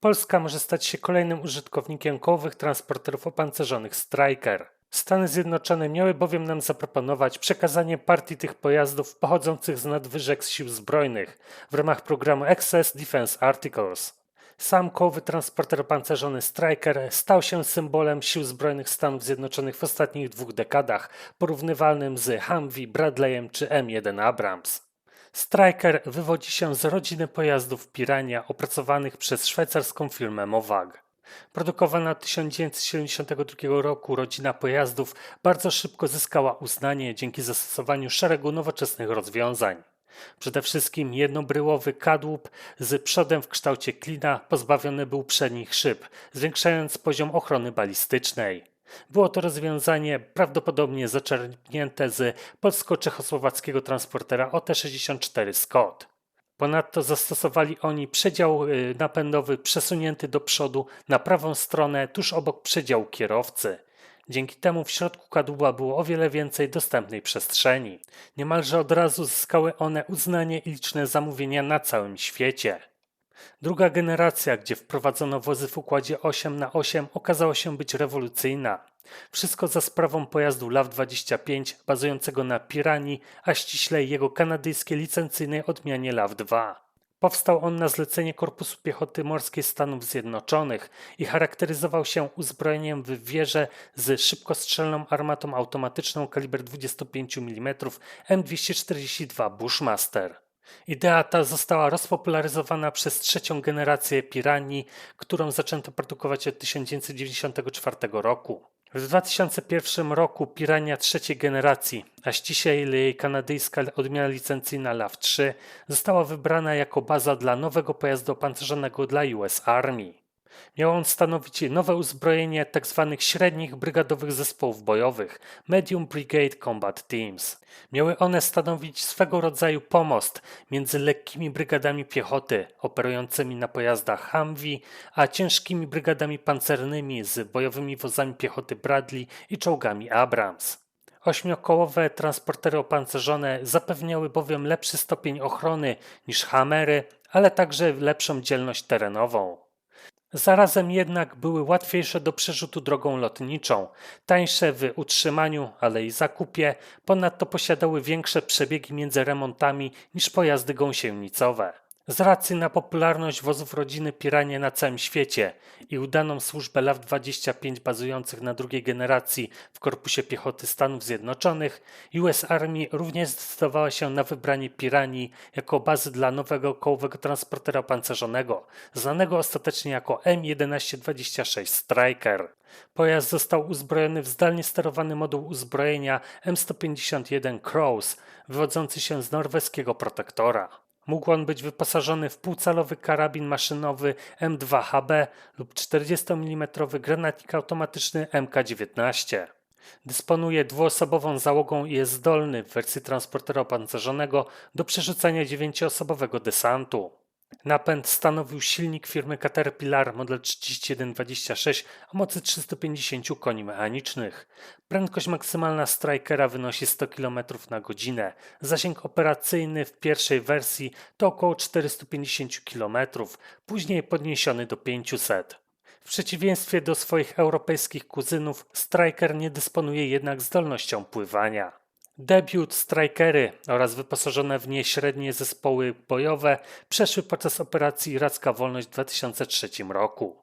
Polska może stać się kolejnym użytkownikiem kołowych transporterów opancerzonych Striker. Stany Zjednoczone miały bowiem nam zaproponować przekazanie partii tych pojazdów pochodzących z nadwyżek z sił zbrojnych w ramach programu Excess Defense Articles. Sam kołowy transporter opancerzony Striker stał się symbolem sił zbrojnych Stanów Zjednoczonych w ostatnich dwóch dekadach, porównywalnym z Humvee, Bradleyem czy M1 Abrams. Striker wywodzi się z rodziny pojazdów Pirania opracowanych przez szwajcarską firmę Movag. Produkowana od 1972 roku rodzina pojazdów bardzo szybko zyskała uznanie dzięki zastosowaniu szeregu nowoczesnych rozwiązań. Przede wszystkim jednobryłowy kadłub z przodem w kształcie klina pozbawiony był przednich szyb, zwiększając poziom ochrony balistycznej. Było to rozwiązanie prawdopodobnie zaczerpnięte z polsko-czechosłowackiego transportera OT-64 Scott. Ponadto zastosowali oni przedział y, napędowy przesunięty do przodu na prawą stronę tuż obok przedziału kierowcy. Dzięki temu w środku kadłuba było o wiele więcej dostępnej przestrzeni. Niemalże od razu zyskały one uznanie i liczne zamówienia na całym świecie. Druga generacja, gdzie wprowadzono wozy w układzie 8 na 8 okazała się być rewolucyjna. Wszystko za sprawą pojazdu LAW-25 bazującego na Pirani, a ściślej jego kanadyjskiej licencyjnej odmianie LAW-2. Powstał on na zlecenie Korpusu Piechoty Morskiej Stanów Zjednoczonych i charakteryzował się uzbrojeniem w wieżę z szybkostrzelną armatą automatyczną kaliber 25 mm M242 Bushmaster. Idea ta została rozpopularyzowana przez trzecią generację Pirani, którą zaczęto produkować od 1994 roku. W 2001 roku Pirania trzeciej generacji, a ściślej jej kanadyjska odmiana licencyjna LAV-3 została wybrana jako baza dla nowego pojazdu opancerzonego dla US Army. Miał on stanowić nowe uzbrojenie tzw. Tak średnich brygadowych zespołów bojowych Medium Brigade Combat Teams. Miały one stanowić swego rodzaju pomost między lekkimi brygadami piechoty operującymi na pojazdach Humvee, a ciężkimi brygadami pancernymi z bojowymi wozami piechoty Bradley i czołgami Abrams. Ośmiokołowe transportery opancerzone zapewniały bowiem lepszy stopień ochrony niż Hammery, ale także lepszą dzielność terenową. Zarazem jednak były łatwiejsze do przerzutu drogą lotniczą, tańsze w utrzymaniu, ale i zakupie, ponadto posiadały większe przebiegi między remontami niż pojazdy gąsienicowe. Z racji na popularność wozów rodziny Piranie na całym świecie i udaną służbę LAW-25 bazujących na drugiej generacji w Korpusie Piechoty Stanów Zjednoczonych, US Army również zdecydowała się na wybranie Piranii jako bazy dla nowego kołowego transportera opancerzonego, znanego ostatecznie jako M1126 Striker. Pojazd został uzbrojony w zdalnie sterowany moduł uzbrojenia M151 Crows, wywodzący się z norweskiego protektora. Mógł on być wyposażony w półcalowy karabin maszynowy M2HB lub 40 mm granatnik automatyczny MK19. Dysponuje dwuosobową załogą i jest zdolny w wersji transportera opancerzonego do przerzucania dziewięcioosobowego desantu. Napęd stanowił silnik firmy Caterpillar model 3126 o mocy 350 koni mechanicznych. Prędkość maksymalna Strikera wynosi 100 km na godzinę. Zasięg operacyjny w pierwszej wersji to około 450 km, później podniesiony do 500. W przeciwieństwie do swoich europejskich kuzynów, Striker nie dysponuje jednak zdolnością pływania. Debiut Strikery oraz wyposażone w nie średnie zespoły bojowe przeszły podczas operacji Iracka Wolność w 2003 roku.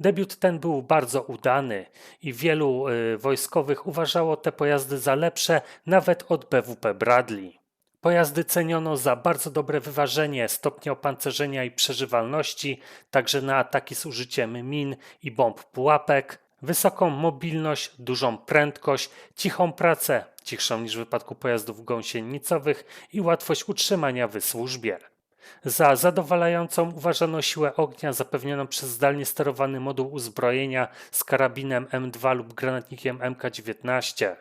Debiut ten był bardzo udany i wielu y, wojskowych uważało te pojazdy za lepsze nawet od BWP Bradley. Pojazdy ceniono za bardzo dobre wyważenie stopnia opancerzenia i przeżywalności, także na ataki z użyciem min i bomb pułapek, wysoką mobilność, dużą prędkość, cichą pracę, cichszą niż w wypadku pojazdów gąsienicowych i łatwość utrzymania w służbie. Za zadowalającą uważano siłę ognia zapewnioną przez zdalnie sterowany moduł uzbrojenia z karabinem M2 lub granatnikiem MK19.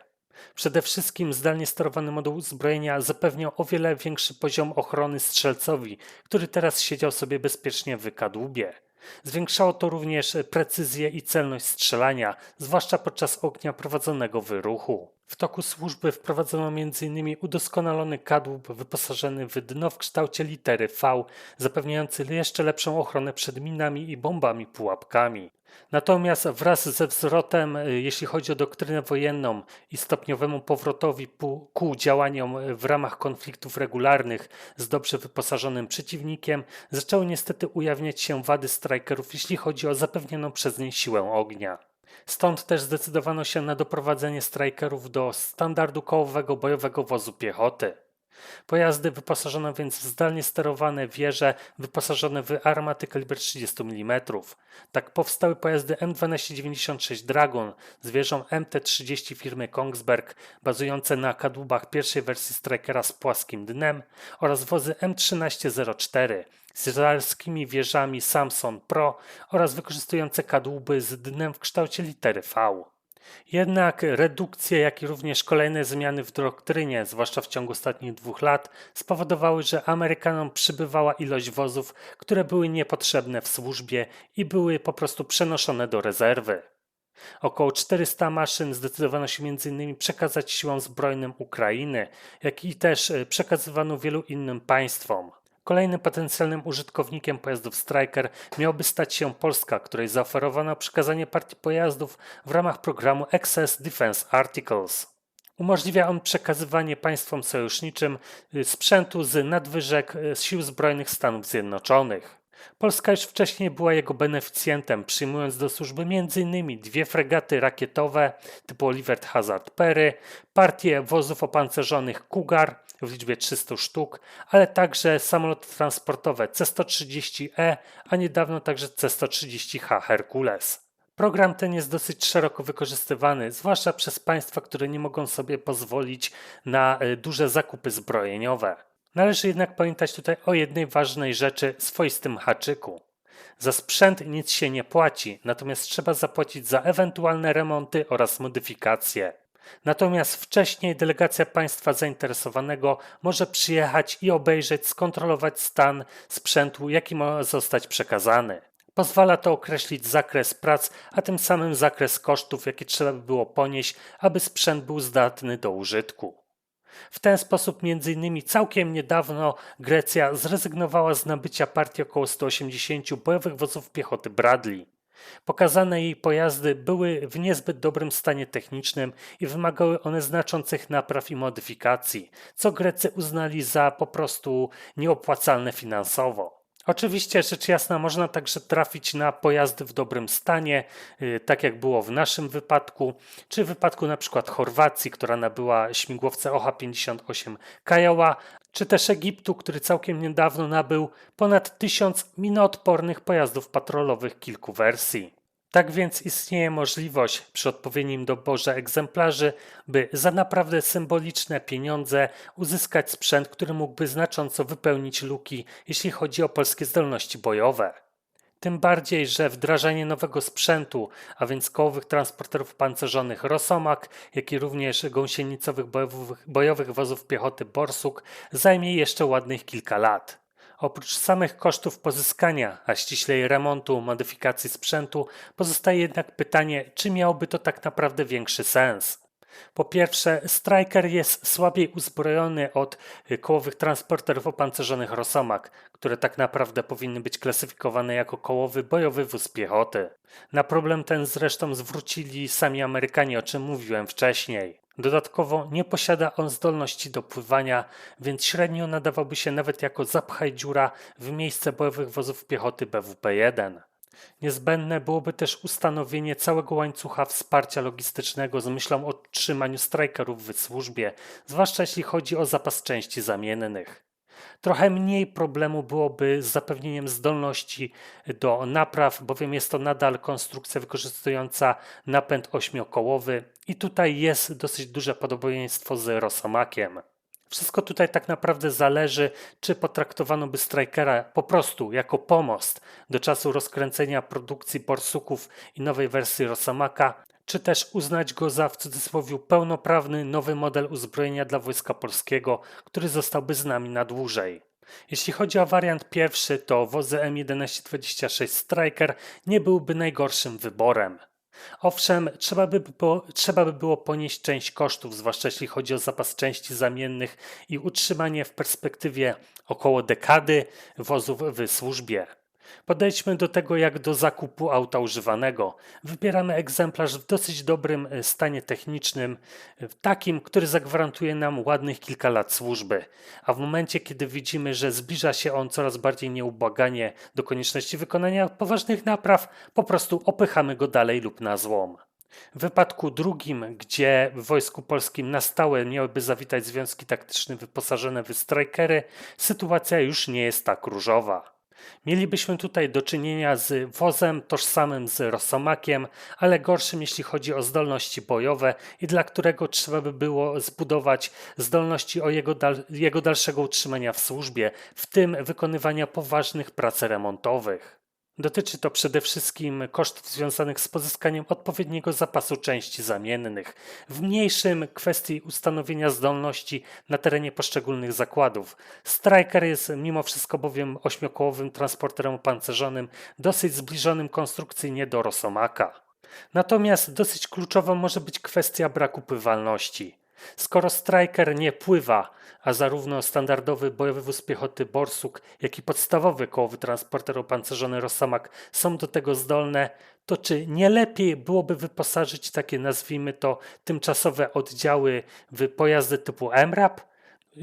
Przede wszystkim zdalnie sterowany moduł uzbrojenia zapewniał o wiele większy poziom ochrony strzelcowi, który teraz siedział sobie bezpiecznie w kadłubie. Zwiększało to również precyzję i celność strzelania, zwłaszcza podczas ognia prowadzonego w ruchu. W toku służby wprowadzono m.in. udoskonalony kadłub wyposażony w dno w kształcie litery V, zapewniający jeszcze lepszą ochronę przed minami i bombami pułapkami. Natomiast wraz ze wzrotem, y, jeśli chodzi o doktrynę wojenną i stopniowemu powrotowi ku działaniom w ramach konfliktów regularnych z dobrze wyposażonym przeciwnikiem, zaczęły niestety ujawniać się wady strajkerów, jeśli chodzi o zapewnioną przez nie siłę ognia. Stąd też zdecydowano się na doprowadzenie strajkerów do standardu kołowego bojowego wozu piechoty. Pojazdy wyposażono więc w zdalnie sterowane wieże wyposażone w armaty kaliber 30 mm. Tak powstały pojazdy M1296 Dragon z wieżą MT-30 firmy Kongsberg bazujące na kadłubach pierwszej wersji Strikera z płaskim dnem oraz wozy M1304 z izraelskimi wieżami Samson Pro oraz wykorzystujące kadłuby z dnem w kształcie litery V. Jednak redukcje, jak i również kolejne zmiany w doktrynie, zwłaszcza w ciągu ostatnich dwóch lat, spowodowały, że Amerykanom przybywała ilość wozów, które były niepotrzebne w służbie i były po prostu przenoszone do rezerwy. Około 400 maszyn zdecydowano się m.in. przekazać siłom zbrojnym Ukrainy, jak i też e, przekazywano wielu innym państwom. Kolejnym potencjalnym użytkownikiem pojazdów Striker miałoby stać się Polska, której zaoferowano przekazanie partii pojazdów w ramach programu Excess Defense Articles. Umożliwia on przekazywanie państwom sojuszniczym y, sprzętu z nadwyżek y, Sił Zbrojnych Stanów Zjednoczonych. Polska już wcześniej była jego beneficjentem, przyjmując do służby m.in. dwie fregaty rakietowe typu Oliver Hazard Perry, partię wozów opancerzonych Cougar w liczbie 300 sztuk, ale także samoloty transportowe C-130E, a niedawno także C-130H Hercules. Program ten jest dosyć szeroko wykorzystywany, zwłaszcza przez państwa, które nie mogą sobie pozwolić na e, duże zakupy zbrojeniowe. Należy jednak pamiętać tutaj o jednej ważnej rzeczy, swoistym haczyku. Za sprzęt nic się nie płaci, natomiast trzeba zapłacić za ewentualne remonty oraz modyfikacje. Natomiast wcześniej delegacja państwa zainteresowanego może przyjechać i obejrzeć, skontrolować stan sprzętu, jaki ma zostać przekazany. Pozwala to określić zakres prac, a tym samym zakres kosztów, jakie trzeba by było ponieść, aby sprzęt był zdatny do użytku. W ten sposób innymi całkiem niedawno Grecja zrezygnowała z nabycia partii około 180 bojowych wozów piechoty Bradley. Pokazane jej pojazdy były w niezbyt dobrym stanie technicznym i wymagały one znaczących napraw i modyfikacji, co Grecy uznali za po prostu nieopłacalne finansowo. Oczywiście, rzecz jasna, można także trafić na pojazdy w dobrym stanie, y, tak jak było w naszym wypadku, czy w wypadku na przykład Chorwacji, która nabyła śmigłowce OH-58 Kiowa, czy też Egiptu, który całkiem niedawno nabył ponad tysiąc minoodpornych pojazdów patrolowych kilku wersji. Tak więc istnieje możliwość przy odpowiednim doborze egzemplarzy, by za naprawdę symboliczne pieniądze uzyskać sprzęt, który mógłby znacząco wypełnić luki, jeśli chodzi o polskie zdolności bojowe. Tym bardziej, że wdrażanie nowego sprzętu, a więc kołowych transporterów pancerzonych Rosomak, jak i również gąsienicowych bojowych, bojowych wozów piechoty Borsuk zajmie jeszcze ładnych kilka lat. Oprócz samych kosztów pozyskania, a ściślej remontu, modyfikacji sprzętu, pozostaje jednak pytanie, czy miałoby to tak naprawdę większy sens. Po pierwsze, Striker jest słabiej uzbrojony od kołowych transporterów opancerzonych Rosomak, które tak naprawdę powinny być klasyfikowane jako kołowy bojowy wóz piechoty. Na problem ten zresztą zwrócili sami Amerykanie, o czym mówiłem wcześniej. Dodatkowo nie posiada on zdolności do pływania, więc średnio nadawałby się nawet jako zapchaj dziura w miejsce bojowych wozów piechoty BWP-1. Niezbędne byłoby też ustanowienie całego łańcucha wsparcia logistycznego z myślą o trzymaniu strajkerów w służbie, zwłaszcza jeśli chodzi o zapas części zamiennych. Trochę mniej problemu byłoby z zapewnieniem zdolności do napraw, bowiem jest to nadal konstrukcja wykorzystująca napęd ośmiokołowy i tutaj jest dosyć duże podobieństwo z Rosamakiem. Wszystko tutaj tak naprawdę zależy, czy potraktowano by Strikera po prostu jako pomost do czasu rozkręcenia produkcji Borsuków i nowej wersji Rosamaka, czy też uznać go za w cudzysłowie pełnoprawny nowy model uzbrojenia dla Wojska Polskiego, który zostałby z nami na dłużej. Jeśli chodzi o wariant pierwszy, to wozy M1126 Striker nie byłby najgorszym wyborem. Owszem, trzeba by, było, trzeba by było ponieść część kosztów, zwłaszcza jeśli chodzi o zapas części zamiennych i utrzymanie w perspektywie około dekady wozów w służbie. Podejdźmy do tego jak do zakupu auta używanego. Wybieramy egzemplarz w dosyć dobrym e, stanie technicznym, e, takim, który zagwarantuje nam ładnych kilka lat służby. A w momencie, kiedy widzimy, że zbliża się on coraz bardziej nieubłaganie do konieczności wykonania poważnych napraw, po prostu opychamy go dalej lub na złom. W wypadku drugim, gdzie w Wojsku Polskim na stałe miałyby zawitać związki taktyczne wyposażone w strajkery, sytuacja już nie jest tak różowa. Mielibyśmy tutaj do czynienia z wozem tożsamym z Rosomakiem, ale gorszym jeśli chodzi o zdolności bojowe i dla którego trzeba by było zbudować zdolności o jego, dal jego dalszego utrzymania w służbie, w tym wykonywania poważnych prac remontowych. Dotyczy to przede wszystkim kosztów związanych z pozyskaniem odpowiedniego zapasu części zamiennych, w mniejszym kwestii ustanowienia zdolności na terenie poszczególnych zakładów. Striker jest mimo wszystko bowiem ośmiokołowym transporterem opancerzonym, dosyć zbliżonym konstrukcyjnie do Rosomaka. Natomiast dosyć kluczowa może być kwestia braku pływalności. Skoro Striker nie pływa, a zarówno standardowy bojowy wóz piechoty Borsuk, jak i podstawowy kołowy transporter opancerzony Rosamak są do tego zdolne, to czy nie lepiej byłoby wyposażyć takie, nazwijmy to, tymczasowe oddziały w pojazdy typu MRAP?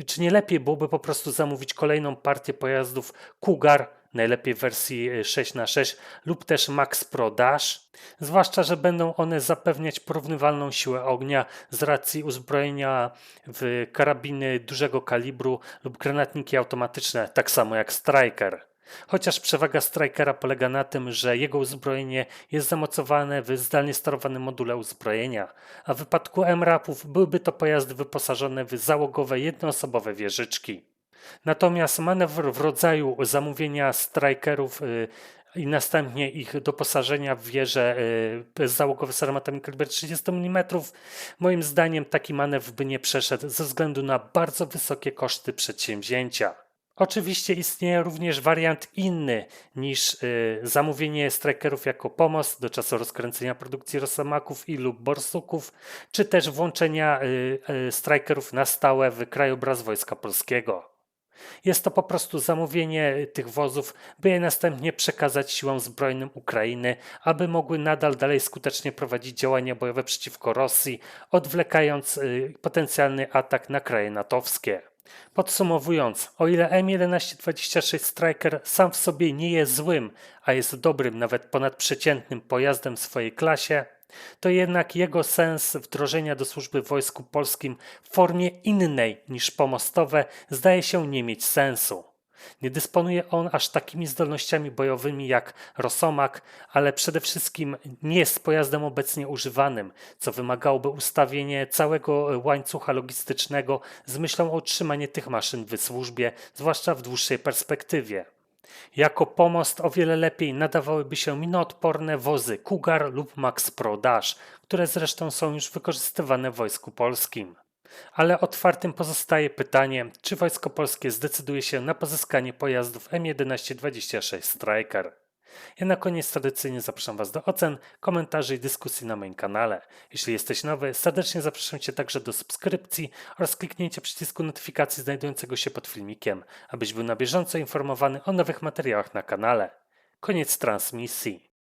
Czy nie lepiej byłoby po prostu zamówić kolejną partię pojazdów Cougar najlepiej w wersji 6 na 6 lub też Max Pro Dash, zwłaszcza, że będą one zapewniać porównywalną siłę ognia z racji uzbrojenia w karabiny dużego kalibru lub granatniki automatyczne, tak samo jak Striker. Chociaż przewaga Strikera polega na tym, że jego uzbrojenie jest zamocowane w zdalnie sterowanym module uzbrojenia, a w wypadku MRAP-ów byłyby to pojazdy wyposażone w załogowe jednoosobowe wieżyczki. Natomiast manewr w rodzaju zamówienia strikerów y, i następnie ich doposażenia w wieże y, załogowe z armatami kaliber 30 mm, moim zdaniem taki manewr by nie przeszedł ze względu na bardzo wysokie koszty przedsięwzięcia. Oczywiście istnieje również wariant inny niż y, zamówienie strikerów jako pomost do czasu rozkręcenia produkcji rosamaków i lub borsuków, czy też włączenia y, y, strikerów na stałe w krajobraz Wojska Polskiego. Jest to po prostu zamówienie tych wozów, by je następnie przekazać siłom zbrojnym Ukrainy, aby mogły nadal dalej skutecznie prowadzić działania bojowe przeciwko Rosji, odwlekając y, potencjalny atak na kraje natowskie. Podsumowując, o ile M1126 Striker sam w sobie nie jest złym, a jest dobrym, nawet ponadprzeciętnym pojazdem w swojej klasie, to jednak jego sens wdrożenia do służby w Wojsku Polskim w formie innej niż pomostowe zdaje się nie mieć sensu. Nie dysponuje on aż takimi zdolnościami bojowymi jak Rosomak, ale przede wszystkim nie jest pojazdem obecnie używanym, co wymagałoby ustawienie całego łańcucha logistycznego z myślą o utrzymaniu tych maszyn w służbie, zwłaszcza w dłuższej perspektywie. Jako pomost o wiele lepiej nadawałyby się minoodporne wozy Cougar lub Max Pro Dash, które zresztą są już wykorzystywane w Wojsku Polskim. Ale otwartym pozostaje pytanie, czy Wojsko Polskie zdecyduje się na pozyskanie pojazdów M1126 Striker. Ja na koniec tradycyjnie zapraszam Was do ocen, komentarzy i dyskusji na moim kanale. Jeśli jesteś nowy, serdecznie zapraszam Cię także do subskrypcji oraz kliknięcia przycisku notyfikacji znajdującego się pod filmikiem, abyś był na bieżąco informowany o nowych materiałach na kanale. Koniec transmisji.